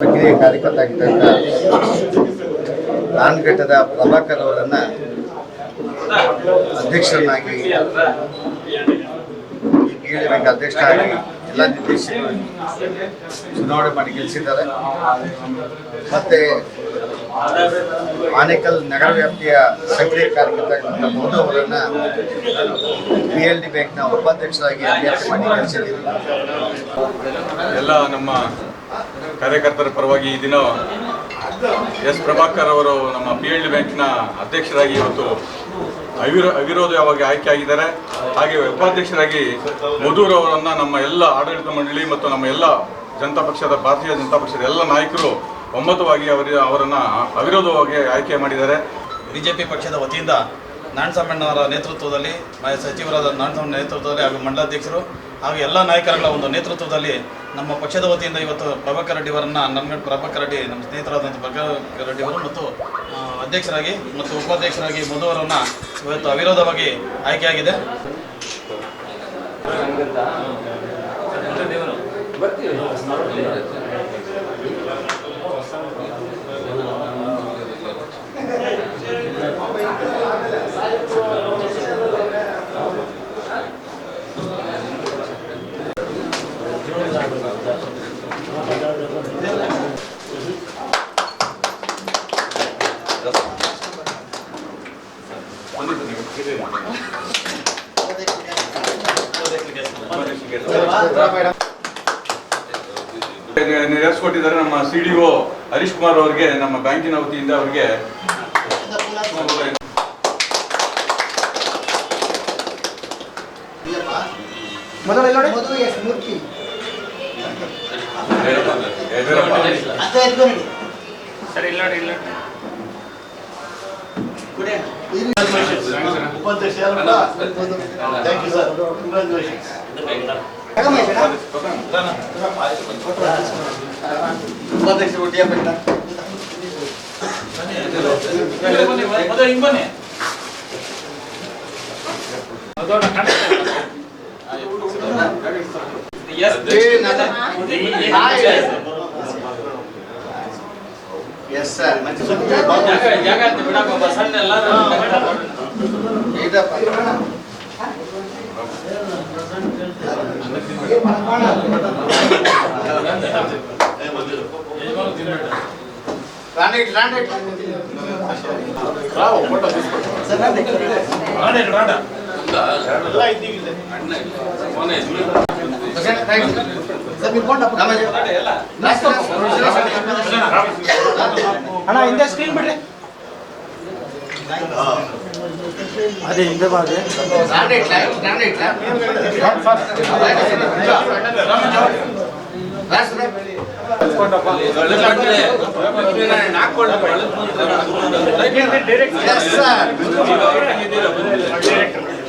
ಪ್ರಕ್ರಿಯೆ ಕಾರ್ಯಕರ್ತ ಆಗಿದ್ದಂಥ ನಾನ್ಘಟ್ಟದ ಪ್ರಭಾಕರ್ ಅವರನ್ನ ಅಧ್ಯಕ್ಷರನ್ನಾಗಿ ಬ್ಯಾಂಕ್ ಅಧ್ಯಕ್ಷರಾಗಿ ಎಲ್ಲ ನಿರ್ದೇಶಕರು ಚುನಾವಣೆ ಮಾಡಿ ಗೆಲ್ಲಿಸಿದ್ದಾರೆ ಮತ್ತೆ ಆನೇಕಲ್ ನಗರ ವ್ಯಾಪ್ತಿಯ ಸಕ್ರಿಯ ಕಾರ್ಯಕರ್ತ ಆಗಿದ್ದಂಥ ಅವರನ್ನ ಪಿ ಎಲ್ ಡಿ ಬ್ಯಾಂಕ್ನ ಉಪಾಧ್ಯಕ್ಷರಾಗಿ ಅಭ್ಯರ್ಥಿ ಮಾಡಿ ಗೆಲ್ಲಿಸಿದ್ದೀವಿ ಎಲ್ಲ ನಮ್ಮ ಕಾರ್ಯಕರ್ತರ ಪರವಾಗಿ ಈ ದಿನ ಎಸ್ ಪ್ರಭಾಕರ್ ಅವರು ನಮ್ಮ ಪಿ ಎಲ್ ಡಿ ಬ್ಯಾಂಕ್ನ ಅಧ್ಯಕ್ಷರಾಗಿ ಇವತ್ತು ಅವಿರೋ ಅವಿರೋಧವಾಗಿ ಆಯ್ಕೆ ಆಗಿದ್ದಾರೆ, ಹಾಗೆ ಉಪಾಧ್ಯಕ್ಷರಾಗಿ ಮಧುರ್ ಅವರನ್ನು ನಮ್ಮ ಎಲ್ಲ ಆಡಳಿತ ಮಂಡಳಿ ಮತ್ತು ನಮ್ಮ ಎಲ್ಲ ಜನತಾ ಪಕ್ಷದ, ಭಾರತೀಯ ಜನತಾ ಪಕ್ಷದ ಎಲ್ಲ ನಾಯಕರು ಒಮ್ಮತವಾಗಿ ಅವರ, ಅವರನ್ನು ಅವಿರೋಧವಾಗಿ ಆಯ್ಕೆ ಮಾಡಿದ್ದಾರೆ. ಬಿಜೆಪಿ ಪಕ್ಷದ ವತಿಯಿಂದ ನಾಣಸಮ್ಮಣ್ಣವರ ನೇತೃತ್ವದಲ್ಲಿ ಸಚಿವರಾದ ನಾರಾಯಣಸ್ವಾಮಿ ನೇತೃತ್ವದಲ್ಲಿ ಹಾಗೂ ಮಂಡಲಾಧ್ಯಕ್ಷರು ಹಾಗೂ ಎಲ್ಲ ನಾಯಕರುಗಳ ಒಂದು ನೇತೃತ್ವದಲ್ಲಿ ನಮ್ಮ ಪಕ್ಷದ ವತಿಯಿಂದ ಇವತ್ತು ಪ್ರಭಾಕರ್ ರೆಡ್ಡಿ ಅವರನ್ನು ನನ್ನ ಪ್ರಭಾಕರ್ ರೆಡ್ಡಿ ನಮ್ಮ ಸ್ನೇಹಿತರಾದಂಥ ಪ್ರಭಾಕರ್ ರೆಡ್ಡಿ ಅವರು ಮತ್ತು ಅಧ್ಯಕ್ಷರಾಗಿ ಮತ್ತು ಉಪಾಧ್ಯಕ್ಷರಾಗಿ ಮಧುವರನ್ನು ಇವತ್ತು ಅವಿರೋಧವಾಗಿ ಆಯ್ಕೆಯಾಗಿದೆ. ನೆರವೇರಿಸ್ಕೊಟ್ಟಿದ್ದಾರೆ ನಮ್ಮ C D O Harish Kumar ಅವರಿಗೆ ನಮ್ಮ ಬ್ಯಾಂಕಿನ ವತಿಯಿಂದ ಅವರಿಗೆ ಯಡಿಯೂರಪ್ಪ. ಉಪಾಧ್ಯಕ್ಷ ಒಟ್ಟಿಗೆ ಬೇಕಾ ಮಧು ಹಿಂಗೆ ಬನ್ನಿ ಎಸ್ ಸರ್ ಜಾಗ ಒಬ್ಬ ಸಣ್ಣ ಎಲ್ಲರೂ ಇದಪ್ಪ ರಾಣಿಟ್ ರಾಣಿಟ್ ಅಣ್ಣ ಹಿಂದೆ ಸ್ಕ್ರೀನ್ ಬಿಡ್ರಿ. ಅದೇ ಹಿಂದೆ ಬಾಗಿ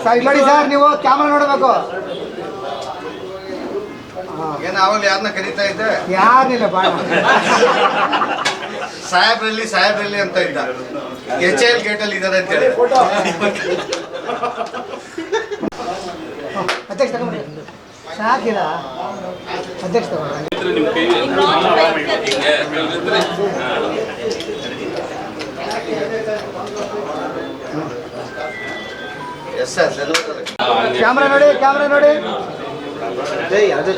ಸರ್ ಇಲ್ಲಿ ಸರ್ ನೀವು ಕ್ಯಾಮ್ರಾ ನೋಡಬೇಕು. ಏನು ಅವಾಗ ಯಾರನ್ನ ಕರೀತಾ ಇದ್ದೆ? ಯಾರಿಲ್ಲ ಬಾ ಸಾಹೇಬ್ರಲ್ಲಿ ಸಾಹೇಬ್ರಲ್ಲಿ ಅಂತ ಇದ್ದ. ಎಚ್ ಎಲ್ ಗೇಟ್ ಅಲ್ಲಿ ಇದಾರೆ ಅಂತ ಹೇಳಿ. ಅಧ್ಯಕ್ಷ ಸಾಕಿಲ್ಲ. ಅಧ್ಯಕ್ಷ ಕ್ಯಾಮ್ರಾ ನೋಡಿ ಕ್ಯಾಮ್ರಾ ನೋಡಿ. ಅದೇ ಅದು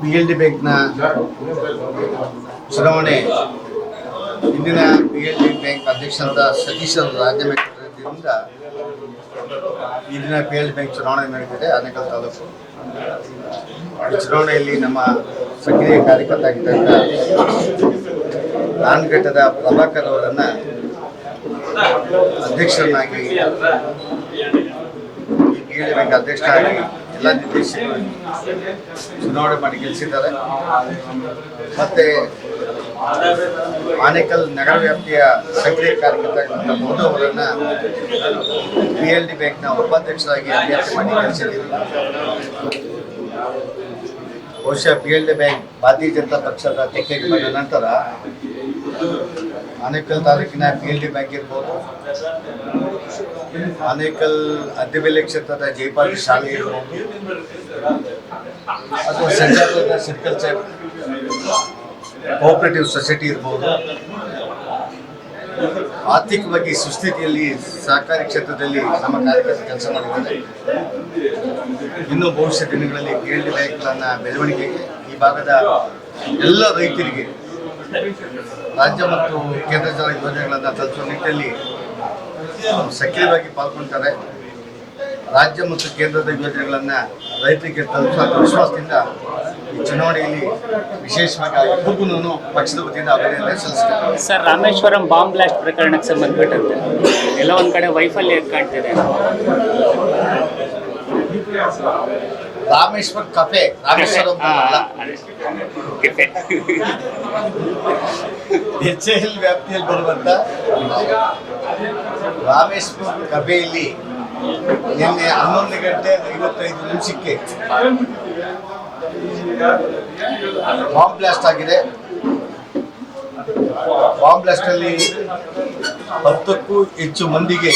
ಬಿ ಎಲ್ ಡಿ ಬ್ಯಾಂಕ್ನ ಚುನಾವಣೆ ಇಂದಿನ ಬಿ ಎಲ್ ಡಿ ಬ್ಯಾಂಕ್ ಅಧ್ಯಕ್ಷರಾದ ಸತೀಶ್ ಅವರು ರಾಜೀನಾಮೆ ಕೊಟ್ಟಿದ್ದರಿಂದ ಈ ದಿನ ಬಿ ಎಲ್ ಬ್ಯಾಂಕ್ ಚುನಾವಣೆ ನಡೆದಿದೆ, ಆನೇಕಲ್ ತಾಲೂಕು. ಚುನಾವಣೆಯಲ್ಲಿ ನಮ್ಮ ಸಕ್ರಿಯ ಕಾರ್ಯಕರ್ತ ಆಗಿದ್ದಂಥ ನಾನ್ಘಟ್ಟದ ಪ್ರಭಾಕರ್ ಅವರನ್ನ ಅಧ್ಯಕ್ಷರನ್ನಾಗಿ ಏಳು ಬ್ಯಾಂಕ್ ಅಧ್ಯಕ್ಷರಾಗಿ ಎಲ್ಲ ನಿರ್ದೇಶಕರು ಚುನಾವಣೆ ಮಾಡಿ ಗೆಲ್ಲಿಸಿದ್ದಾರೆ. ಮತ್ತೆ ಆನೇಕಲ್ ನಗರ ವ್ಯಾಪ್ತಿಯ ಸಕ್ರಿಯ ಕಾರ್ಯಕರ್ತ ಆಗಿದ್ದಂಥ ಮೋದು ಅವರನ್ನ ಪಿ ಎಲ್ ಡಿ ಬ್ಯಾಂಕ್ನ ಉಪಾಧ್ಯಕ್ಷರಾಗಿ ಅಭ್ಯರ್ಥಿ ಮಾಡಿ ಕಳಿಸಿದ್ದೀವಿ ಬಹುಶಃ ಪಿ ಎಲ್ ಡಿ ಬ್ಯಾಂಕ್ ಭಾರತೀಯ ಜನತಾ ಪಕ್ಷದ ತೆಕ್ಕೆಗೆ ಬಂದ ನಂತರ ಆನೇಕಲ್ ತಾಲೂಕಿನ ಪಿ ಎಲ್ ಡಿ ಬ್ಯಾಂಕ್ ಇರ್ಬೋದು. ಆನೇಕಲ್ ಅದ್ದೆಬೆಲೆ ಕ್ಷೇತ್ರದ ಜೈಪಾಲ್ ಶಾಲೆ ಇರ್ಬೋದು. ಅಥವಾ ಸಂಜಾಪುರದ ಸೆರಿಕಲ್ಚರ್ ಕೋಆಪರೇಟಿವ್ ಸೊಸೈಟಿ ಇರ್ಬೋದು. ಆರ್ಥಿಕವಾಗಿ ಸುಸ್ಥಿತಿಯಲ್ಲಿ ಸಹಕಾರಿ ಕ್ಷೇತ್ರದಲ್ಲಿ ನಮ್ಮ ಕಾರ್ಯಕರ್ತರು ಕೆಲಸ ಮಾಡಿದ್ದಾರೆ. ಇನ್ನು ಭವಿಷ್ಯ ದಿನಗಳಲ್ಲಿ ಡಿ ಬ್ಯಾಂಕ್ಗಳನ್ನ ಬೆಳವಣಿಗೆಗೆ ಈ ಭಾಗದ ಎಲ್ಲ ರೈತರಿಗೆ ರಾಜ್ಯ ಮತ್ತು ಕೇಂದ್ರ ಯೋಜನೆಗಳನ್ನು ತಲುಪಿಸುವ ನಿಟ್ಟಿನಲ್ಲಿ ಸಕ್ರಿಯವಾಗಿ ಪಾಲ್ಗೊಳ್ತಾರೆ ರಾಜ್ಯ ಮತ್ತು ಕೇಂದ್ರದ ಯೋಜನೆಗಳನ್ನು ರೈತರಿಗೆ ತಲುಪಿಸುವ ವಿಶ್ವಾಸದಿಂದ ಈ ಚುನಾವಣೆಯಲ್ಲಿ ವಿಶೇಷವಾಗಿ ನಾನು ಪಕ್ಷದ ವತಿಯಿಂದ ಅಭಿನಂದನೆ ಸಲ್ಲಿಸ್ತೇನೆ ಸರ್ ರಾಮೇಶ್ವರಂ ಬಾಂಬ್ ಬ್ಲಾಸ್ಟ್ ಪ್ರಕರಣಕ್ಕೆ ಸಂಬಂಧಪಟ್ಟಂತೆ ಎಲ್ಲ ಒಂದು ಕಡೆ ವೈಫಲ್ಯ ಕಾಣ್ತಿದೆ. Rameshwar cafe Rameshwaram. H L ವ್ಯಾಪ್ತಿಯಲ್ಲಿ ಬರುವಂತ ರಾಮೇಶ್ವರ ಕಫೆಯಲ್ಲಿ ನಿನ್ನೆ ಹನ್ನೊಂದು ಗಂಟೆ ಐವತ್ತೈದು ನಿಮಿಷಕ್ಕೆ ಬಾಂಬ್ ಬ್ಲಾಸ್ಟ್ ಆಗಿದೆ. ಬಾಂಬ್ ಬ್ಲಾಸ್ಟ್ ಅಲ್ಲಿ ಹತ್ತಕ್ಕೂ ಹೆಚ್ಚು ಮಂದಿಗೆ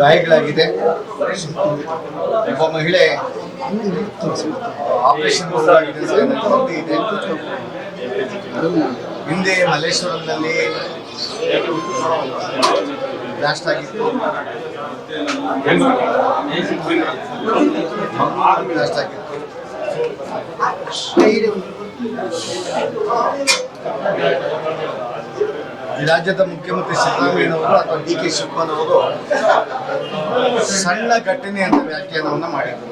ಗಾಯಗಳಾಗಿದೆ. ಒಬ್ಬ ಮಹಿಳೆ ಆಪರೇಷನ್ ಹಿಂದೆ ಮಲ್ಲೇಶ್ವರಂನಲ್ಲಿ ಬ್ಲಾಸ್ಟ್ ಆಗಿತ್ತು ಬ್ಲಾಸ್ಟ್ ಆಗಿತ್ತು ಈ ರಾಜ್ಯದ ಮುಖ್ಯಮಂತ್ರಿ ಸಿದ್ದರಾಮಯ್ಯನವರು ಅಥವಾ ಡಿ ಕೆ ಶಿವಪ್ಪನವರು ಸಣ್ಣ ಘಟನೆ ಅಂತ ವ್ಯಾಖ್ಯಾನವನ್ನು ಮಾಡಿದರು.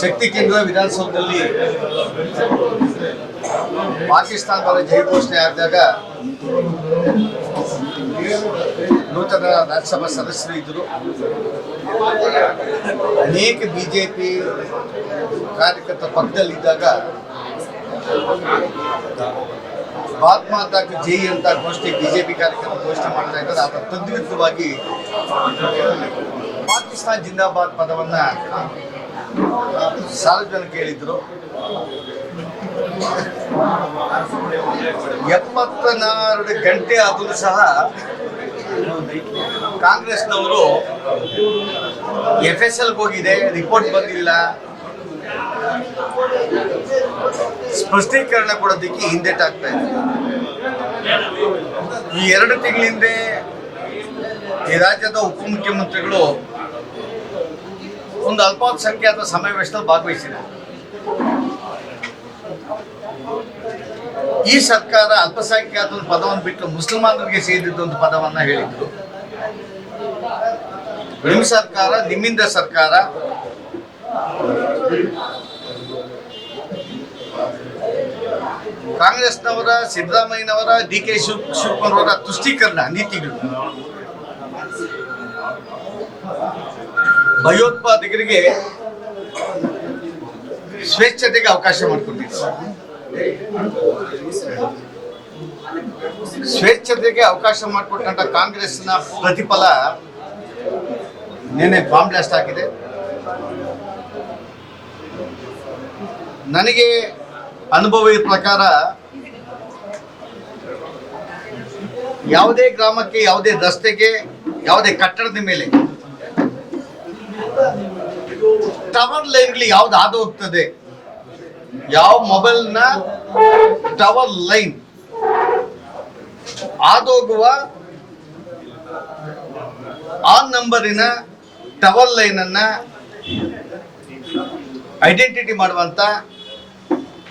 ಶಕ್ತಿ ಕೇಂದ್ರ ವಿಧಾನಸೌಧದಲ್ಲಿ ಪಾಕಿಸ್ತಾನದ ಜೈ ಘೋಷಣೆ ಆದಾಗ ನೂತನ ರಾಜ್ಯಸಭಾ ಸದಸ್ಯರು ಇದ್ದರು. ಅನೇಕ ಬಿಜೆಪಿ ಕಾರ್ಯಕರ್ತ ಪಕ್ಕದಲ್ಲಿದ್ದಾಗ ಭಾರತ್ ಮಾತಾಕ್ಕೆ ಜೈ ಅಂತ ಘೋಷಣೆ ಬಿಜೆಪಿ ಕಾರ್ಯಕರ್ತ ಘೋಷಣೆ ಮಾಡ್ತಾ ಇದ್ದಾರೆ. ಅದರ ತದ್ವಿರುದ್ಧವಾಗಿ ಪಾಕಿಸ್ತಾನ್ ಜಿಂದಾಬಾದ್ ಪದವನ್ನ ಸಾರ್ವಜನಿಕ ಹೇಳಿದ್ರು. ಎಪ್ಪತ್ತನಾರು ಗಂಟೆ ಆದರೂ ಸಹ ಕಾಂಗ್ರೆಸ್ನವರು ಎಫ್ ಎಸ್ ಎಲ್ಗೆ ಹೋಗಿದೆ ರಿಪೋರ್ಟ್ ಬಂದಿಲ್ಲ. ಸ್ಪಷ್ಟೀಕರಣ ಕೊಡೋದಕ್ಕೆ ಹಿಂದೆಟಾಗ್ತಾ ಇದೆ ಈ ಎರಡು ತಿಂಗಳ ಹಿಂದೆ ಈ ರಾಜ್ಯದ ಉಪಮುಖ್ಯಮಂತ್ರಿಗಳು ಒಂದು ಅಲ್ಪಸಂಖ್ಯಾತ ಸಮಾವೇಶದಲ್ಲಿ ಭಾಗವಹಿಸಿದರು ಈ ಸರ್ಕಾರ ಅಲ್ಪಸಂಖ್ಯಾತ ಪದವನ್ನು ಬಿಟ್ಟು ಮುಸಲ್ಮಾನರಿಗೆ ಸೇರಿದ ಒಂದು ಪದವನ್ನ ಹೇಳಿದ್ರು. ನಿಮ್ಮ ಸರ್ಕಾರ, ನಿಮ್ಮಿಂದ ಸರ್ಕಾರ. ಕಾಂಗ್ರೆಸ್ನವರ, ಸಿದ್ದರಾಮಯ್ಯನವರ ಡಿ ಕೆ ಶಿವ್ ಶಿವಕುಮಾರ್ ಅವರ ತುಷ್ಟೀಕರಣ ನೀತಿಗಳು. ಭಯೋತ್ಪಾದಕರಿಗೆ ಸ್ವೇಚ್ಛತೆಗೆ ಅವಕಾಶ ಮಾಡಿಕೊಟ್ಟಿದ್ದಾರೆ ಸ್ವೇಚ್ಛತೆಗೆ ಅವಕಾಶ ಮಾಡಿಕೊಟ್ಟಂತ ಕಾಂಗ್ರೆಸ್ನ ಪ್ರತಿಫಲ ನಿನ್ನೆ ಬಾಂಬ್ ಬ್ಲಾಸ್ಟ್ ಆಗಿದೆ. ನನಗೆ ಅನುಭವ ಇದ್ದ ಪ್ರಕಾರ ಯಾವುದೇ ಗ್ರಾಮಕ್ಕೆ, ಯಾವುದೇ ರಸ್ತೆಗೆ, ಯಾವುದೇ ಕಟ್ಟಡದ ಮೇಲೆ ಟವರ್ ಲೈನ್ಗಳು ಯಾವ್ದು ಹಾದು ಹೋಗ್ತದೆ? ಯಾವ ಮೊಬೈಲ್ನ ಟವರ್ ಲೈನ್? ಆದೋಗುವ ಆ ನಂಬರಿನ ಟವರ್ ಲೈನ್ ಅನ್ನ ಐಡೆಂಟಿಟಿ ಮಾಡುವಂತ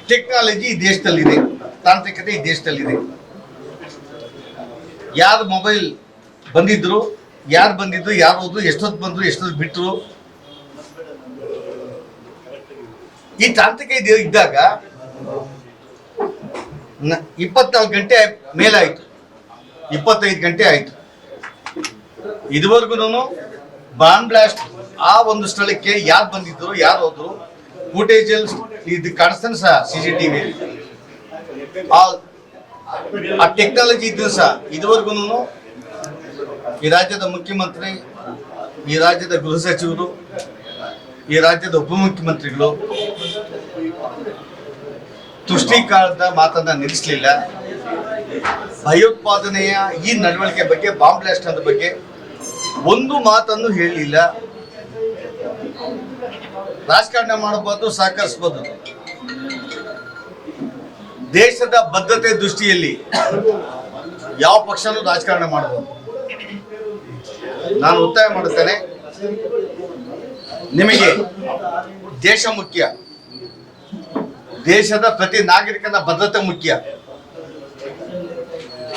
ಟೆಕ್ನಾಲಜಿ ಈ ದೇಶದಲ್ಲಿದೆ, ತಾಂತ್ರಿಕತೆ ಈ ದೇಶದಲ್ಲಿದೆ. ಯಾರು ಮೊಬೈಲ್ ಬಂದಿದ್ರು, ಯಾರು ಬಂದಿದ್ರು, ಯಾರು ಹೋದ್ರು, ಎಷ್ಟೊತ್ತು ಬಂದ್ರು, ಎಷ್ಟೊತ್ತು ಬಿಟ್ರು ಈ ತಾಂತ್ರಿಕ ಇದು ಇದ್ದಾಗ ಇಪ್ಪತ್ನಾಲ್ಕು ಗಂಟೆ ಮೇಲಾಯಿತು. ಇಪ್ಪತ್ತೈದು ಗಂಟೆ ಆಯ್ತು. ಇದುವರೆಗೂ ಬಾಂಬ್ ಬ್ಲಾಸ್ಟ್ ಆ ಒಂದು ಸ್ಥಳಕ್ಕೆ ಯಾರು ಬಂದಿದ್ರು, ಯಾರು ಹೋದ್ರು ಫುಟೇಜ್ ಇದು ಕಾಣಿಸ್ತಾನೆ ಸಹ ಸಿ ಸಿ ಟಿ ವಿ ಆ ಟೆಕ್ನಾಲಜಿ ಇದ್ದು ಸಹ ಇದುವರೆಗೂ ಈ ರಾಜ್ಯದ ಮುಖ್ಯಮಂತ್ರಿ, ಈ ರಾಜ್ಯದ ಗೃಹ ಸಚಿವರು, ಈ ರಾಜ್ಯದ ಉಪಮುಖ್ಯಮಂತ್ರಿಗಳು ತುಷ್ಟೀಕರಣದ ಮಾತನ್ನ ನಿಲ್ಲಿಸಲಿಲ್ಲ. ಭಯೋತ್ಪಾದನೆಯ ಈ ನಡವಳಿಕೆ ಬಗ್ಗೆ ಬಾಂಬ್ ಬ್ಲಾಸ್ಟ್ ಅನ್ನೋ ಬಗ್ಗೆ ಒಂದು ಮಾತನ್ನು ಹೇಳಲಿಲ್ಲ. ರಾಜಕಾರಣ ಮಾಡಬಹುದು ಸಹಕರಿಸಬಹುದು ದೇಶದ ಬದ್ಧತೆ ದೃಷ್ಟಿಯಲ್ಲಿ ಯಾವ ಪಕ್ಷನೂ ರಾಜಕಾರಣ ಮಾಡಬಹುದು ನಾನು ಒತ್ತಾಯ ಮಾಡುತ್ತೇನೆ. ನಿಮಗೆ ದೇಶ ಮುಖ್ಯ. ದೇಶದ ಪ್ರತಿ ನಾಗರಿಕನ ಭದ್ರತೆ ಮುಖ್ಯ.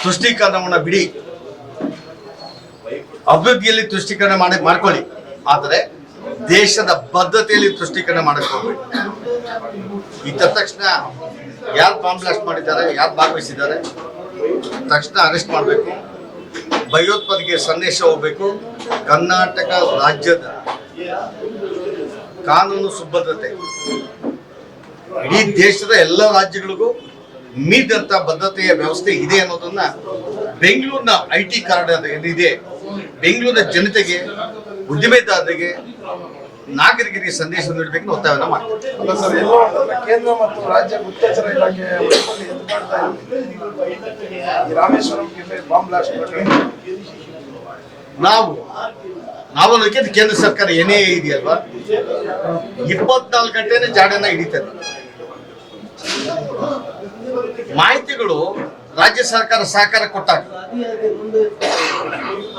ತುಷ್ಟೀಕರಣವನ್ನು ಬಿಡಿ. ಅಭಿವೃದ್ಧಿಯಲ್ಲಿ ತುಷ್ಟೀಕರಣ ಮಾಡಿ ಮಾಡ್ಕೊಳ್ಳಿ. ಆದರೆ ದೇಶದ ಬದ್ಧತೆಯಲ್ಲಿ ತುಷ್ಟೀಕರಣ ಮಾಡಕ್ಕೆ ಹೋಗ್ಬೇಡಿ ಇದ್ದ ತಕ್ಷಣ ಯಾರು ಬಾಂಬ್ ಬ್ಲಾಸ್ಟ್ ಮಾಡಿದ್ದಾರೆ, ಯಾರು ಭಾಗವಹಿಸಿದ್ದಾರೆ, ತಕ್ಷಣ ಅರೆಸ್ಟ್ ಮಾಡಬೇಕು. ಭಯೋತ್ಪಾದಕ ಸಂದೇಶ ಹೋಗಬೇಕು. ಕರ್ನಾಟಕ ರಾಜ್ಯದ ಕಾನೂನು ಸುಭದ್ರತೆ. ಇಡೀ ದೇಶದ ಎಲ್ಲ ರಾಜ್ಯಗಳಿಗೂ ಮೀದಂತ ಬದ್ಧತೆಯ ವ್ಯವಸ್ಥೆ ಇದೆ ಅನ್ನೋದನ್ನ ಬೆಂಗಳೂರಿನ ಐ ಟಿ ಕಾರ್ಡ್ ಏನಿದೆ ಬೆಂಗಳೂರಿನ ಜನತೆಗೆ ಉದ್ದಿಮೆದಾರರಿಗೆ ನಾಗರಿಕರಿಗೆ ಸಂದೇಶ ನೀಡಬೇಕು ಒತ್ತಾಯವನ್ನು ಮಾಡ್ತಾರೆ ಕೇಂದ್ರ ಮತ್ತು ರಾಜ್ಯ ಗುಪ್ತಚರ ಇಲಾಖೆ ರಾಮೇಶ್ವರಂ ಬಾಂಬ್ ಬ್ಲಾಸ್ಟ್ ನಾವು ನಾವು ಕೇಂದ್ರ ಸರ್ಕಾರ ಏನೇ ಇದೆಯಲ್ವಾ? ಇಪ್ಪತ್ನಾಲ್ಕು ಗಂಟೆನೇ ಜಾಡನ್ನ ಹಿಡಿತದೆ. ಮಾಹಿತಿಗಳು ರಾಜ್ಯ ಸರ್ಕಾರ ಸಹಕಾರ ಕೊಟ್ಟಾಗ.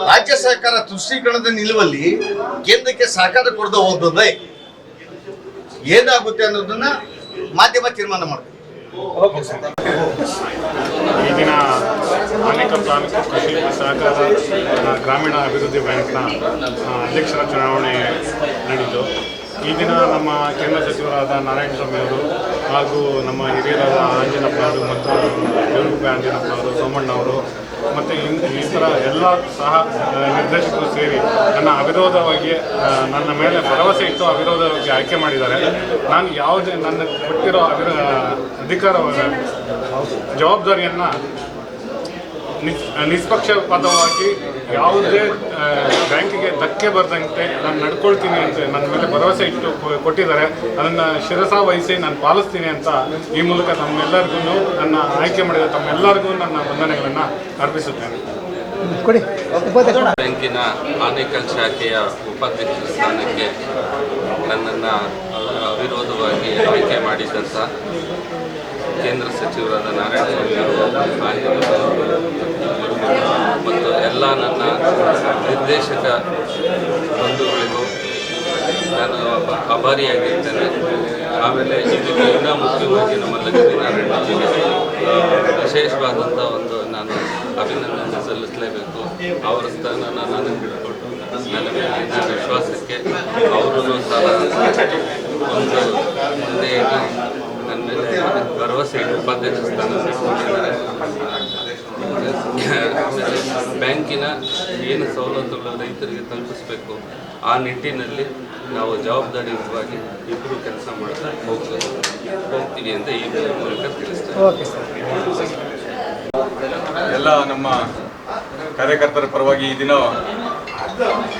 ರಾಜ್ಯ ಸರ್ಕಾರ ತುಷ್ಟೀಕರಣದ ನಿಲುವಲ್ಲಿ ಕೇಂದ್ರಕ್ಕೆ ಸಹಕಾರ ಕೊಡದೆ ಹೋದ್ರೆ ಏನಾಗುತ್ತೆ ಅನ್ನೋದನ್ನ ಮಾಧ್ಯಮ ತೀರ್ಮಾನ ಮಾಡಬೇಕು. ಈಗಿನ ಅನೇಕ ತಾಲೂಕು ಕೃಷಿ ಸಹಕಾರ ಗ್ರಾಮೀಣ ಅಭಿವೃದ್ಧಿ ಬ್ಯಾಂಕ್ನ ಅಧ್ಯಕ್ಷರ ಚುನಾವಣೆ ನಡೆಯಿತು. ಈ ದಿನ ನಮ್ಮ ಕೇಂದ್ರ ಸಚಿವರಾದ ನಾರಾಯಣ ಸ್ವಾಮಿ ಅವರು ಹಾಗೂ ನಮ್ಮ ಹಿರಿಯರಾದ ಆಂಜನಪ್ಪ ಅವರು ಮತ್ತು ದೇವರೂಪ ಆಂಜನಪ್ಪ ಅವರು ಸೋಮಣ್ಣ ಅವರು ಮತ್ತು ಈ ಥರ ಎಲ್ಲ ಸಹ ನಿರ್ದೇಶಕರು ಸೇರಿ ನನ್ನ ಅವಿರೋಧವಾಗಿ ನನ್ನ ಮೇಲೆ ಭರವಸೆ ಇಟ್ಟು ಅವಿರೋಧವಾಗಿ ಆಯ್ಕೆ ಮಾಡಿದ್ದಾರೆ. ನಾನು ಯಾವುದೇ ನನ್ನ ಕೊಟ್ಟಿರೋ ಅವಿರ ಅಧಿಕಾರ ಜವಾಬ್ದಾರಿಯನ್ನು ನಿಷ್ಪಕ್ಷಪಾತವಾಗಿ ಯಾವುದೇ ಬ್ಯಾಂಕಿಗೆ ಧಕ್ಕೆ ಬರದಂತೆ ನಾನು ನಡ್ಕೊಳ್ತೀನಿ ಅಂತ ನನ್ನ ಮೇಲೆ ಭರವಸೆ ಇಟ್ಟು ಕೊಟ್ಟಿದ್ದಾರೆ. ಅದನ್ನು ಶಿರಸ ವಹಿಸಿ ನಾನು ಪಾಲಿಸ್ತೀನಿ ಅಂತ ಈ ಮೂಲಕ ತಮ್ಮೆಲ್ಲರಿಗೂ ನನ್ನ ಆಯ್ಕೆ ಮಾಡಿದ ತಮ್ಮೆಲ್ಲರಿಗೂ ನನ್ನ ವಂದನೆಗಳನ್ನು ಅರ್ಪಿಸುತ್ತೇನೆ. ಬ್ಯಾಂಕಿನ ಆನೇಕಲ್ ಶಾಖೆಯ ಉಪಾಧ್ಯಕ್ಷ ಸ್ಥಾನಕ್ಕೆ ನನ್ನನ್ನು ಅವಿರೋಧವಾಗಿ ಆಯ್ಕೆ ಮಾಡಿದಂಥ ಕೇಂದ್ರ ಸಚಿವರಾದ ನಾರಾಯಣಸ್ವಾಮಿ ಮತ್ತು ಎಲ್ಲ ನನ್ನ ನಿರ್ದೇಶಕ ಬಂಧುಗಳಿಗೂ ನಾನು ಅಭಾರಿಯಾಗಿರ್ತೇನೆ ಆಮೇಲೆ ಇದಕ್ಕೆ ಇನ್ನೂ ಮುಖ್ಯವಾಗಿ ನಮ್ಮ ಲಕ್ಷ್ಮೀನಾರಾಯಣ ವಿಶೇಷವಾದಂಥ ಒಂದು ನಾನು ಅಭಿನಂದನೆ ಸಲ್ಲಿಸಲೇಬೇಕು. ಅವರ ಸ್ಥಾನ ನಾನು ಬಿಟ್ಕೊಟ್ಟು ನನ್ನ ಮೇಲಿನ ವಿಶ್ವಾಸಕ್ಕೆ ಅವರನ್ನು ಸಹ ಒಂದು ಮುಂದೆ ಮೇಲೆ ಭರವಸೆ ಇಟ್ಟು ಉಪಾಧ್ಯಕ್ಷ ಸ್ಥಾನ ಆಮೇಲೆ ಬ್ಯಾಂಕಿನ ಏನು ಸವಲತ್ತುಗಳು ರೈತರಿಗೆ ತಲುಪಿಸ್ಬೇಕು ಆ ನಿಟ್ಟಿನಲ್ಲಿ ನಾವು ಜವಾಬ್ದಾರಿಯುತವಾಗಿ ಇಬ್ಬರು ಕೆಲಸ ಮಾಡ್ತಾ ಹೋಗ್ತೀವಿ. ಹೋಗ್ತೀವಿ ಅಂತ ಈ ಮೂಲಕ ತಿಳಿಸ್ತೇವೆ ಎಲ್ಲ ನಮ್ಮ ಕಾರ್ಯಕರ್ತರ ಪರವಾಗಿ ಈ ದಿನ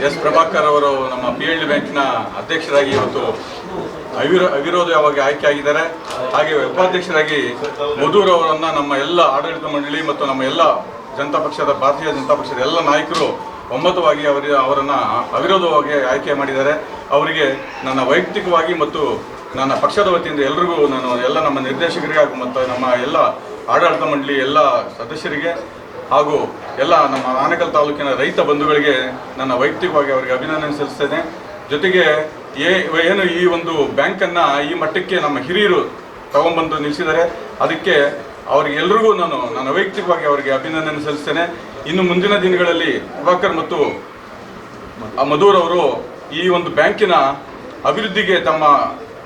ಎಸ್ ಪ್ರಭಾಕರ್ ಅವರು ನಮ್ಮ ಪಿ ಎಲ್ ಡಿ ಬ್ಯಾಂಕ್ನ ಅಧ್ಯಕ್ಷರಾಗಿ ಇವತ್ತು ಅವಿರೋ ಅವಿರೋಧವಾಗಿ ಆಯ್ಕೆ ಆಗಿದ್ದಾರೆ ಹಾಗೆ ಉಪಾಧ್ಯಕ್ಷರಾಗಿ ಮಧುರ್ ಅವರನ್ನ ನಮ್ಮ ಎಲ್ಲ ಆಡಳಿತ ಮಂಡಳಿ ಮತ್ತು ನಮ್ಮ ಎಲ್ಲ ಜನತಾ ಪಕ್ಷದ, ಭಾರತೀಯ ಜನತಾ ಪಕ್ಷದ ಎಲ್ಲ ನಾಯಕರು ಒಮ್ಮತವಾಗಿ ಅವರ, ಅವರನ್ನ ಅವಿರೋಧವಾಗಿ ಆಯ್ಕೆ ಮಾಡಿದ್ದಾರೆ. ಅವರಿಗೆ ನನ್ನ ವೈಯಕ್ತಿಕವಾಗಿ ಮತ್ತು ನನ್ನ ಪಕ್ಷದ ವತಿಯಿಂದ ಎಲ್ರಿಗೂ ನಾನು ಎಲ್ಲ ನಮ್ಮ ನಿರ್ದೇಶಕರಿಗೆ ಹಾಗೂ ಮತ್ತು ನಮ್ಮ ಎಲ್ಲ ಆಡಳಿತ ಮಂಡಳಿ ಎಲ್ಲ ಸದಸ್ಯರಿಗೆ ಹಾಗೂ ಎಲ್ಲ ನಮ್ಮ ಆನೇಕಲ್ ತಾಲೂಕಿನ ರೈತ ಬಂಧುಗಳಿಗೆ ನನ್ನ ವೈಯಕ್ತಿಕವಾಗಿ ಅವರಿಗೆ ಅಭಿನಂದನೆ ಸಲ್ಲಿಸ್ತೇನೆ. ಜೊತೆಗೆ ಏನು ಈ ಒಂದು ಬ್ಯಾಂಕನ್ನು ಈ ಮಟ್ಟಕ್ಕೆ ನಮ್ಮ ಹಿರಿಯರು ತಗೊಂಡ್ಬಂದು ನಿಲ್ಲಿಸಿದ್ದಾರೆ ಅದಕ್ಕೆ ಅವರಿಗೆಲ್ಲರಿಗೂ ನಾನು ನನ್ನ ವೈಯಕ್ತಿಕವಾಗಿ ಅವರಿಗೆ ಅಭಿನಂದನೆ ಸಲ್ಲಿಸ್ತೇನೆ. ಇನ್ನು ಮುಂದಿನ ದಿನಗಳಲ್ಲಿ ಪ್ರಭಾಕರ್ ಮತ್ತು ಮಧುರ್ ಅವರು ಈ ಒಂದು ಬ್ಯಾಂಕಿನ ಅಭಿವೃದ್ಧಿಗೆ ತಮ್ಮ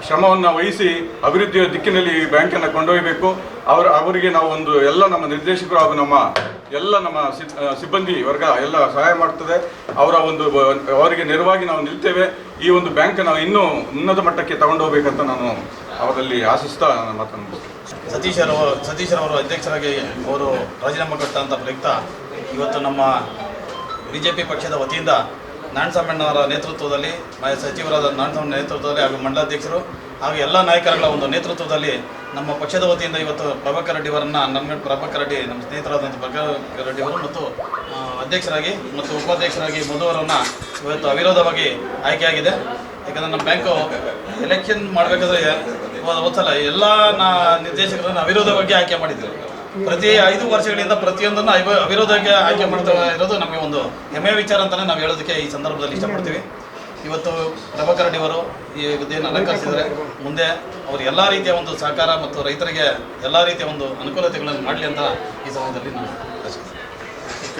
ಶ್ರಮವನ್ನು ವಹಿಸಿ ಅಭಿವೃದ್ಧಿಯ ದಿಕ್ಕಿನಲ್ಲಿ ಈ ಬ್ಯಾಂಕನ್ನು ಕೊಂಡೊಯ್ಯಬೇಕು ಅವರ, ಅವರಿಗೆ ನಾವು ಒಂದು ಎಲ್ಲ ನಮ್ಮ ನಿರ್ದೇಶಕರು ಹಾಗೂ ನಮ್ಮ ಎಲ್ಲ ನಮ್ಮ ಸಿಬ್- ಸಿಬ್ಬಂದಿ ವರ್ಗ ಎಲ್ಲ ಸಹಾಯ ಮಾಡ್ತದೆ ಅವರ ಒಂದು ಅವರಿಗೆ ನೆರವಾಗಿ ನಾವು ನಿಲ್ತೇವೆ ಈ ಒಂದು ಬ್ಯಾಂಕ್ ನಾವು ಇನ್ನೂ ಉನ್ನತ ಮಟ್ಟಕ್ಕೆ ತಗೊಂಡು ಹೋಗ್ಬೇಕಂತ ನಾನು ಅವರಲ್ಲಿ ಆಶಿಸ್ತಾ ನನ್ನ ಮಾತನ್ನು. ಸತೀಶರವರು ಸತೀಶರವರು ಅಧ್ಯಕ್ಷರಾಗಿ ಅವರು ರಾಜೀನಾಮೆ ಕೊಟ್ಟಂಥ ಪ್ರಯುಕ್ತ ಇವತ್ತು ನಮ್ಮ ಬಿ ಜೆ ಪಿ ಪಕ್ಷದ ವತಿಯಿಂದ ನಾರಾಯಣಸ್ವಾಮಣ್ಣವರ ನೇತೃತ್ವದಲ್ಲಿ ಸಚಿವರಾದ ನಾರಾಯಣಸ್ವಾಮಿ ನೇತೃತ್ವದಲ್ಲಿ ಹಾಗೂ ಮಂಡಲಾಧ್ಯಕ್ಷರು ಹಾಗೂ ಎಲ್ಲ ನಾಯಕರುಗಳ ಒಂದು ನೇತೃತ್ವದಲ್ಲಿ ನಮ್ಮ ಪಕ್ಷದ ವತಿಯಿಂದ ಇವತ್ತು ಪ್ರಭಾಕರ್ ರೆಡ್ಡಿ ಅವರನ್ನು ನಮ್ಮ ಪ್ರಭಾಕರ್ ರೆಡ್ಡಿ ನಮ್ಮ ಸ್ನೇಹಿತರಾದಂಥ ಪ್ರಭಾಕರ್ ರೆಡ್ಡಿ ಅವರು ಮತ್ತು ಅಧ್ಯಕ್ಷರಾಗಿ ಮತ್ತು ಉಪಾಧ್ಯಕ್ಷರಾಗಿ ಮಧುವರನ್ನು ಇವತ್ತು ಅವಿರೋಧವಾಗಿ ಆಯ್ಕೆಯಾಗಿದೆ. ಯಾಕಂದರೆ ನಮ್ಮ ಬ್ಯಾಂಕು ಎಲೆಕ್ಷನ್ ಮಾಡಬೇಕಾದ್ರೆ ಗೊತ್ತಲ್ಲ ಎಲ್ಲ ನಾ ನಿರ್ದೇಶಕರನ್ನು ಅವಿರೋಧವಾಗಿ ಆಯ್ಕೆ ಮಾಡಿದ್ರು. ಪ್ರತಿ ಐದು ವರ್ಷಗಳಿಂದ ಪ್ರತಿಯೊಂದನ್ನು ಅವಿರೋ ಅವಿರೋಧವಾಗಿ ಆಯ್ಕೆ ಮಾಡ್ತಾ ಇರೋದು ನಮಗೆ ಒಂದು ಹೆಮ್ಮೆಯ ವಿಚಾರ ಅಂತಲೇ ನಾವು ಹೇಳೋದಕ್ಕೆ ಈ ಸಂದರ್ಭದಲ್ಲಿ ಇಷ್ಟಪಡ್ತೀವಿ. ಇವತ್ತು ಪ್ರಭಾಕರ್ ರೆಡ್ಡಿ ಅವರು ಈ ಹುದ್ದೆಯನ್ನು ಅಲಂಕರಿಸಿದರೆ ಮುಂದೆ ಅವರು ಎಲ್ಲ ರೀತಿಯ ಒಂದು ಸಹಕಾರ ಮತ್ತು ರೈತರಿಗೆ ಎಲ್ಲ ರೀತಿಯ ಒಂದು ಅನುಕೂಲತೆಗಳನ್ನು ಮಾಡಲಿ ಅಂತ ಈ ಸಮಯದಲ್ಲಿ ನಾನು